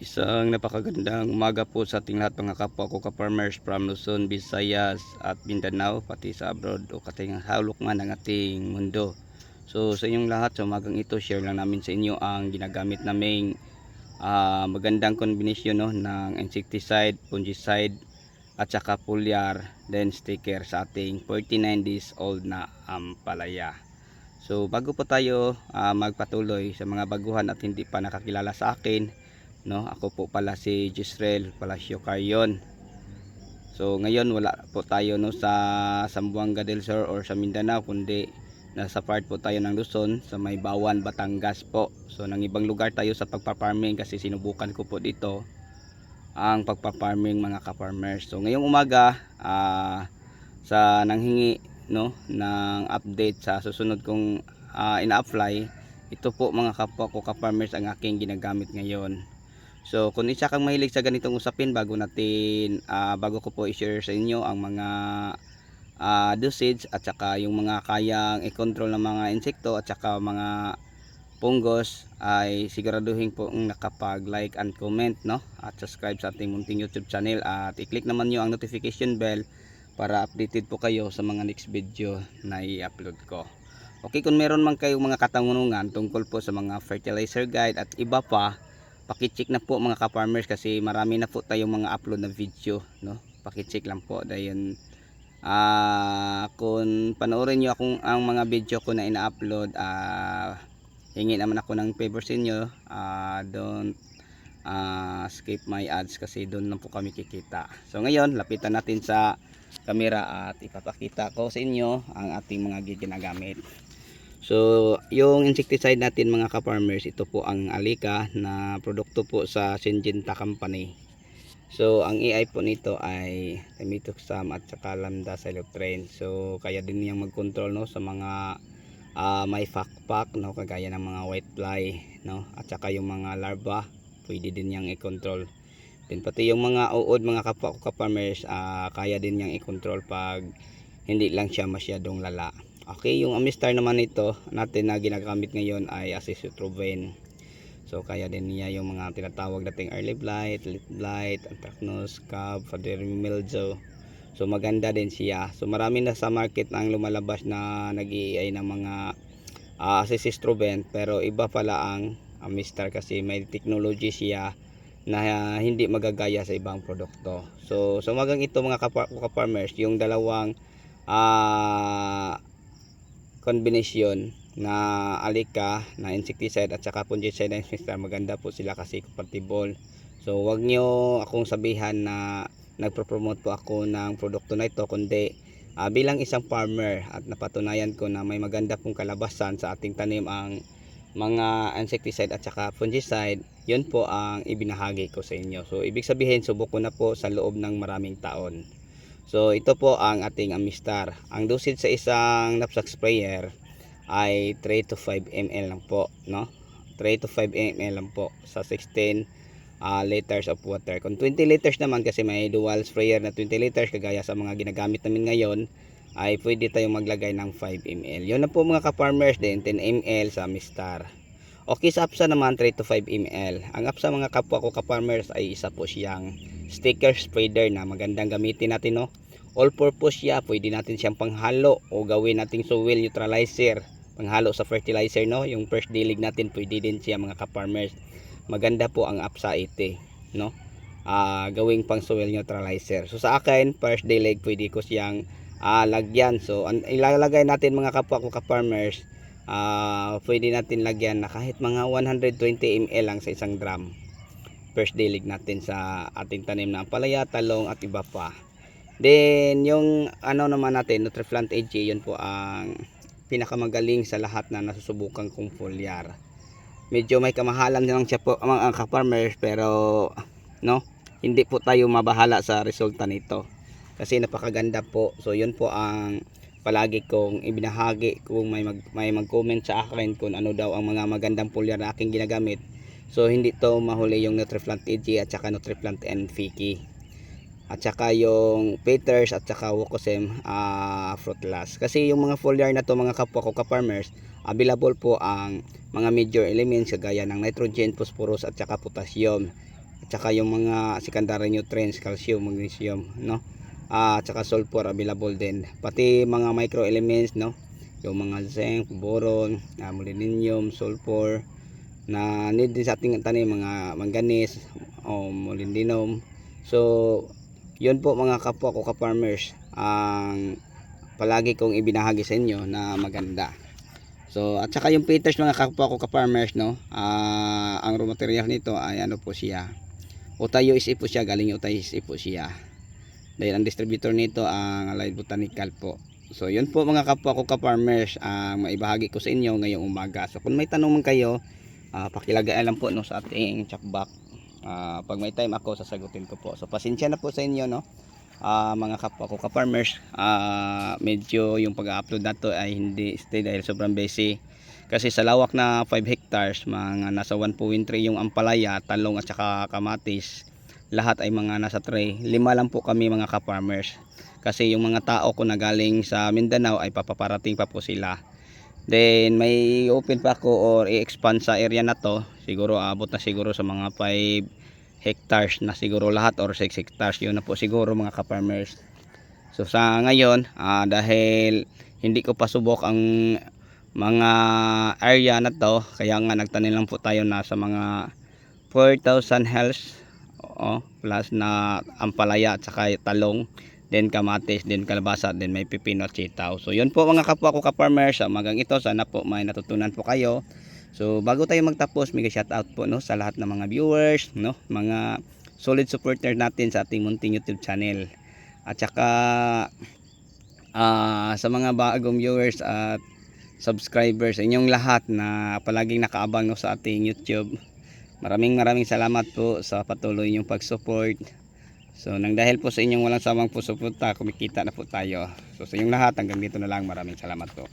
Isang napakagandang umaga po sa ating lahat mga kapwa ko ka-farmers from Luzon, Visayas at Mindanao pati sa abroad o kating halok man ng ating mundo. So sa inyong lahat sa umagang ito share lang namin sa inyo ang ginagamit naming ah, magandang kombinasyon no, ng insecticide, fungicide at saka foliar then sticker sa ating 49 days old na ampalaya. So bago po tayo ah, magpatuloy sa mga baguhan at hindi pa nakakilala sa akin, no, ako po pala si Gisrel Palacio Carrion. So ngayon wala po tayo no sa Zamboanga del Sur or sa Mindanao kundi nasa part po tayo ng Luzon sa may Bawan, Batangas po. So nang ibang lugar tayo sa pagpa-farming kasi sinubukan ko po dito ang pagpa-farming mga ka-farmers. So ngayong umaga ah, sa nanghingi no ng update sa susunod kong ah, ina-apply ito po mga kapwa ko ka-farmers ang aking ginagamit ngayon. So kung isa kang mahilig sa ganitong usapin bago natin ah, bago ko po i-share sa inyo ang mga ah, dosage at saka yung mga kayang i-control ng mga insekto at saka mga punggos ay siguraduhin po ang nakapag-like and comment no at subscribe sa ating munting YouTube channel at i-click naman nyo ang notification bell para updated po kayo sa mga next video na i-upload ko. Okay, kung meron man kayong mga katanungan tungkol po sa mga fertilizer guide at iba pa, pakicheck na po mga ka-farmers kasi marami na po tayong mga upload na video, no? Pakicheck lang po dahil ah kung panoorin niyo akong ang mga video ko na ina-upload, ah hingi naman ako ng favor sa inyo. ah don't ah, skip my ads kasi doon lang po kami kikita. So ngayon, lapitan natin sa camera at ipapakita ko sa inyo ang ating mga ginagamit. So, yung insecticide natin mga ka-farmers, ito po ang Alika na produkto po sa Syngenta Company. So, ang AI po nito ay Temitoxam at saka Lambda Cylotrain. So, kaya din niyang mag-control no, sa mga ah, may fakpak, no, kagaya ng mga white fly, no, at saka yung mga larva, pwede din niyang i-control. Then pati yung mga uod mga ka-farmers, ah, kaya din niyang i-control pag hindi lang siya masyadong lala. Okay, yung Amistar naman ito natin na ginagamit ngayon ay Acetyltroven. So kaya din niya yung mga tinatawag nating early blight, late blight, anthracnose, scab, mildew. So maganda din siya. So marami na sa market ang lumalabas na nag ng mga uh, Acetyltroven pero iba pala ang Amistar kasi may technology siya na ah, hindi magagaya sa ibang produkto. So so magang ito mga kapa- ka-farmers, yung dalawang ah combination na alika na insecticide at saka fungicide na insecticide maganda po sila kasi compatible. So wag nyo akong sabihan na nagpo-promote po ako ng produkto na ito kundi ah, bilang isang farmer at napatunayan ko na may maganda pong kalabasan sa ating tanim ang mga insecticide at saka fungicide yun po ang ibinahagi ko sa inyo. So ibig sabihin subok ko na po sa loob ng maraming taon So ito po ang ating Amistar. Ang dosage sa isang knapsack sprayer ay 3 to 5 ml lang po, no? 3 to 5 ml lang po sa 16 ah, liters of water. Kung 20 liters naman kasi may dual sprayer na 20 liters kagaya sa mga ginagamit namin ngayon ay pwede tayong maglagay ng 5 ml. Yun na po mga ka-farmers din 10 ml sa Amistar. Okay sa APSA naman 3 to 5 ml. Ang APSA mga kapwa ko ka-farmers ay isa po siyang sticker spreader na magandang gamitin natin no. All purpose siya, pwede natin siyang panghalo o gawin nating soil neutralizer. Panghalo sa fertilizer no, yung first dilig natin pwede din siya mga ka-farmers. Maganda po ang APSA 80 no. Ah, gawing pang soil neutralizer. So sa akin, first dilig pwede ko siyang ah, lagyan. So ilalagay natin mga kapwa ko ka-farmers ah pwede natin lagyan na kahit mga 120 ml lang sa isang drum. First dilig natin sa ating tanim na palaya, talong at iba pa. Then yung ano naman natin Nutriplant AG yun po ang pinakamagaling sa lahat na nasusubukan kong foliar. Medyo may kamahalan lang siya po mga ka-farmers pero no hindi po tayo mabahala sa resulta nito. Kasi napakaganda po. So yun po ang palagi kong ibinahagi kung may mag, may mag-comment sa akin kung ano daw ang mga magandang foliar na aking ginagamit. So hindi to mahuli yung Nutriplant AG at saka Nutriplant Fiki. At saka yung Peters at saka Wokosem uh, Fruitless. Kasi yung mga foliar na to mga kapwa ko ka-farmers, available po ang mga major elements kagaya ng nitrogen, phosphorus at saka potassium. at saka yung mga secondary nutrients, calcium, magnesium, no? Ah, at saka sulfur available din. Pati mga microelements, no? Yung mga zinc, boron, ah, molybdenum, sulfur na need din sa ating tanim mga manganese o molybdenum. So, yun po mga kapwa ko ka-farmers ang palagi kong ibinahagi sa inyo na maganda. So, at saka yung peters mga kapwa ko ka-farmers, no? Ah, ang raw material nito ay ano po siya. Utayo is siya, galing Utayo is siya. Dahil ang distributor nito ang Allied Botanical po. So, yun po mga kapwa ko ka-farmers, ang maibahagi ko sa inyo ngayong umaga. So, kung may tanong man kayo, ah pakilagay lang po no sa ating chat box. Ah, pag may time ako, sasagutin ko po. So, pasensya na po sa inyo, no? Ah, mga kapwa ko ka-farmers, ah, medyo yung pag-upload na to ay hindi stay dahil sobrang busy. Kasi sa lawak na 5 hectares, mga nasa 1.3 yung ampalaya, talong at saka kamatis. Lahat ay mga nasa tray. Lima lang po kami mga ka-farmers. Kasi yung mga tao ko na galing sa Mindanao ay papaparating pa po sila. Then may open pa ako or i-expand sa area na to. Siguro abot na siguro sa mga 5 hectares na siguro lahat or 6 hectares yun na po siguro mga ka-farmers so sa ngayon ah, dahil hindi ko pa subok ang mga area na to kaya nga nagtanim lang po tayo na sa mga 4,000 hells oo, plus na ampalaya at saka talong then kamatis, then kalabasa, then may pipino at sitaw. So yun po mga kapwa ko ka-farmers, sa magang ito sana po may natutunan po kayo. So bago tayo magtapos, mega shout out po no sa lahat ng mga viewers, no, mga solid supporters natin sa ating munting YouTube channel. At saka ah, sa mga bagong viewers at subscribers, inyong lahat na palaging nakaabang no sa ating YouTube. Maraming maraming salamat po sa patuloy niyong pag-support. So nang dahil po sa inyong walang sawang po suporta, kumikita na po tayo. So sa inyong lahat hanggang dito na lang. Maraming salamat po.